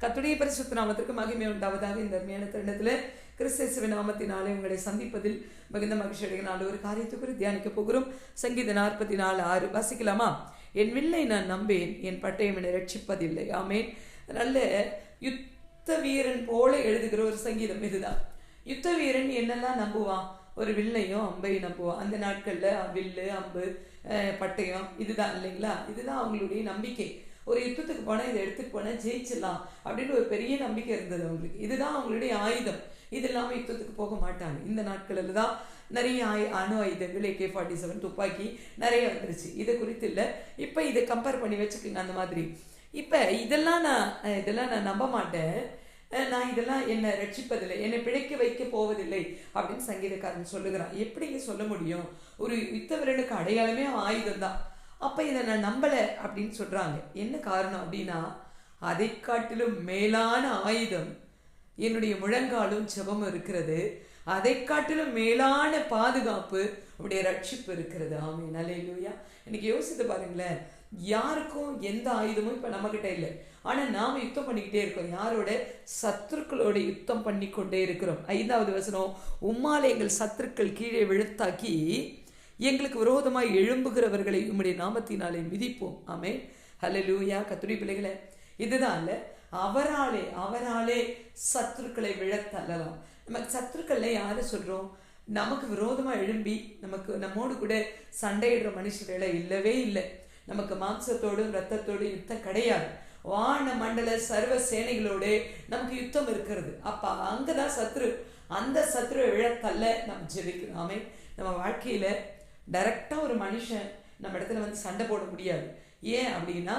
கத்துடைய பரிசுத்த நாமத்திற்கு மகிமை உண்டாவதாக இந்த அருமையான தருணத்தில் கிறிஸ்தேசுவின் நாமத்தினாலே உங்களை சந்திப்பதில் மிகுந்த மகிழ்ச்சி நாள் ஒரு காரியத்தை குறித்து தியானிக்க போகிறோம். சங்கீத நாற்பத்தி நாலு ஆறு. வாசிக்கலாமா? என் வில்லை நான் நம்பேன் என் பட்டயம் என்னை ரட்சிப்பதில்லை ஆமேன். நல்ல யுத்த வீரன் போல எழுதுகிற ஒரு சங்கீதம் இதுதான். யுத்த வீரன் என்னெல்லாம் நம்புவான்? ஒரு வில்லையும் அம்பையும் நம்புவான். அந்த நாட்களில் வில்லு அம்பு பட்டயம் இதுதான் இல்லைங்களா? இதுதான் அவங்களுடைய நம்பிக்கை. ஒரு யுத்தத்துக்கு போனால் இதை எடுத்துட்டு போனால் ஜெயிச்சிடலாம் அப்படின்னு ஒரு பெரிய நம்பிக்கை இருந்தது அவங்களுக்கு. இதுதான் அவங்களுடைய ஆயுதம். இது இல்லாமல் யுத்தத்துக்கு போக மாட்டாங்க. இந்த நாட்களில் தான் நிறைய ஆயு அணு ஆயுதங்கள் ஏகே ஃபார்ட்டி செவன் துப்பாக்கி நிறைய வந்துருச்சு. இதை குறித்து இல்லை. இப்போ இதை கம்பேர் பண்ணி வச்சுக்கோங்க அந்த மாதிரி. இப்போ இதெல்லாம் நான் இதெல்லாம் நான் நம்ப மாட்டேன். நான் இதெல்லாம் என்னை ரட்சிப்பதில்லை. என்னை பிழைக்க வைக்க போவதில்லை அப்படின்னு சங்கீதக்காரன் சொல்லுகிறான். எப்படிங்க சொல்ல முடியும்? ஒரு யுத்த வீரனுக்கு அடையாளமே ஆயுதம் தான். அப்போ இதை நான் நம்பலை அப்படின்னு சொல்கிறாங்க என்ன காரணம் அப்படின்னா அதை காட்டிலும் மேலான ஆயுதம் என்னுடைய முழங்காலும் ஜெபமும் இருக்கிறது. அதை காட்டிலும் மேலான பாதுகாப்பு உடைய ரட்சிப்பு இருக்கிறது. ஆமே நல்லையா இன்னைக்கு யோசித்து பாருங்களேன். யாருக்கும் எந்த ஆயுதமும் இப்போ நம்மக்கிட்ட இல்லை. ஆனால் நாம் யுத்தம் பண்ணிக்கிட்டே இருக்கோம். யாரோட? சத்துருக்களோட யுத்தம் பண்ணி கொண்டே இருக்கிறோம். ஐந்தாவது வசனம் உம்மாலே எங்கள் சத்துருக்கள் கீழே விழுத்தாக்கி எங்களுக்கு விரோதமாய் எழும்புகிறவர்களை உம்முடைய நாமத்தினாலே மிதிப்போம். ஆமே லூயா கத்துரி பிள்ளைகளை இதுதான் இல்ல. அவராலே அவராலே சத்துருக்களை விழத்தள்ளலாம் நமக்கு சத்துருக்கள்ல யாரு சொல்றோம்? நமக்கு விரோதமா எழும்பி நமக்கு நம்மோடு கூட சண்டையிடுற மனுஷர்களை இல்லவே இல்லை. நமக்கு மாம்சத்தோடும் ரத்தத்தோடும் யுத்தம் கிடையாது. வான மண்டல சர்வ சேனைகளோடு நமக்கு யுத்தம் இருக்கிறது. அப்ப அங்கதான் சத்ரு அந்த சத்ருவை விழத்தள்ள நம்ம ஜெபிக்கணும் ஆமே நம்ம வாழ்க்கையில டைரக்டா ஒரு மனுஷன் நம்ம இடத்துல வந்து சண்டை போட முடியாது. ஏன் அப்படின்னா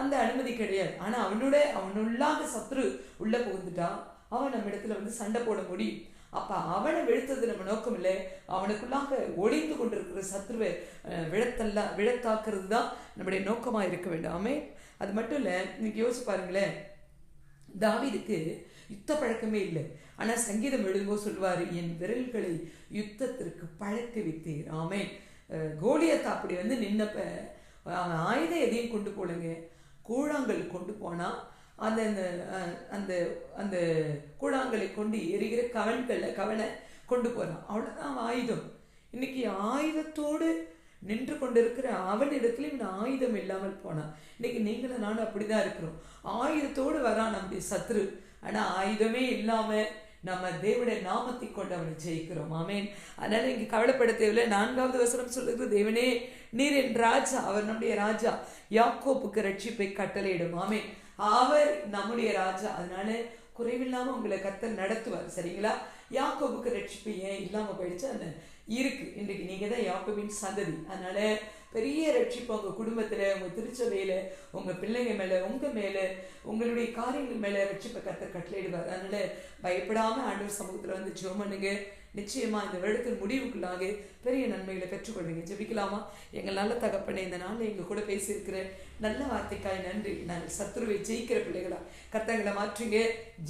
அந்த அனுமதி கிடையாது. ஆனால் அவனோட அவனுள்ளாக சத்ரு உள்ளே புகுந்துட்டா அவன் நம்ம இடத்துல வந்து சண்டை போட முடியும். அப்போ அவனை வெளுத்தது நம்ம நோக்கம் இல்லை. அவனுக்குள்ளாக ஒளிந்து கொண்டிருக்கிற சத்ருவை விழத்தல்ல விழத்தாக்குறது தான் நம்முடைய நோக்கமாக இருக்க வேண்டாமே. அது மட்டும் இல்லை இன்னைக்கு யோசிச்சு பாருங்களேன். தாவிதுக்கு யுத்த பழக்கமே இல்லை. ஆனால் சங்கீதம் எழுதும்போது சொல்வார் என் விரல்களை யுத்தத்திற்கு பழக்க வைத்தேன் ஆமே கோலியத்தை அப்படி வந்து நின்னப்ப அவன் ஆயுதம் எதையும் கொண்டு போலங்க. கூழாங்கல் கொண்டு போனால் அந்த அந்த அந்த அந்த கூழாங்கலை கொண்டு எரிகிற கவன்களை கவனை கொண்டு போகிறான் அவ்வளோதான் ஆயுதம். இன்னைக்கு ஆயுதத்தோடு நின்று கொண்டிருக்கிற அவனிடத்துல இவன் ஆயுதம் இல்லாமல் போனான் இன்னைக்கு நீங்களும் நானும் அப்படிதான் இருக்கிறோம். ஆயுதத்தோடு வரான் நம்முடைய சத்ரு. ஆனால் ஆயுதமே இல்லாமல் நம்ம தேவனுடைய நாமத்தை கொண்டு அவனை ஜெயிக்கிறோம். ஆமேன். அதனால இங்க கவலைப்பட தேவையில்லை நான்காவது வசனம் சொல்லுது தேவனே நீர் என் ராஜா அவர் நம்முடைய ராஜா. யாக்கோப்புக்கு ரட்சிப்பை கட்டளையிடும். ஆமேன். அவர் நம்முடைய ராஜா. அதனால குறைவில்லாம உங்களை கத்தர் நடத்துவார். சரிங்களா? யாக்கோபுக்கு ரட்சிப்பு ஏன் இல்லாம போயிடுச்சு? அந்த இருக்கு. இன்றைக்கு நீங்க தான் யாக்கோபின் சந்ததி. அதனால பெரிய ரட்சிப்பு உங்கள் குடும்பத்தில் உங்கள் திருச்சபையில் உங்கள் பிள்ளைங்க மேலே உங்கள் மேலே உங்களுடைய காரியங்கள் மேலே ரட்சிப்பை கத்தர் கட்டளையிடுவார். அதனால் பயப்படாம ஆண்டவர் சமூகத்தில் வந்து ஜோமனுங்க பண்ணுங்க. நிச்சயமா இந்த வருடத்தின் முடிவுக்குள்ளாக பெரிய நன்மைகளை பெற்றுக்கொள்வீங்க. ஜெபிக்கலாமா? எங்கள் நல்ல தகப்பனே இந்த நாளில் எங்கள் கூட பேசியிருக்கிற நல்ல வார்த்தைக்காய் நன்றி. நாங்கள் சத்துருவை ஜெயிக்கிற பிள்ளைகளா. கர்த்தங்களை மாற்றுங்க.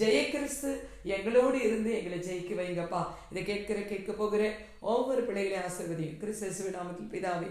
ஜெய கிறிஸ்து எங்களோடு இருந்து எங்களை ஜெயிக்க வைங்கப்பா. இதை கேட்கிற கேட்க போகிற ஒவ்வொரு பிள்ளைகளையும் ஆசிர்வதியும் கிறிஸ்து நாமத்தில் பிதாவே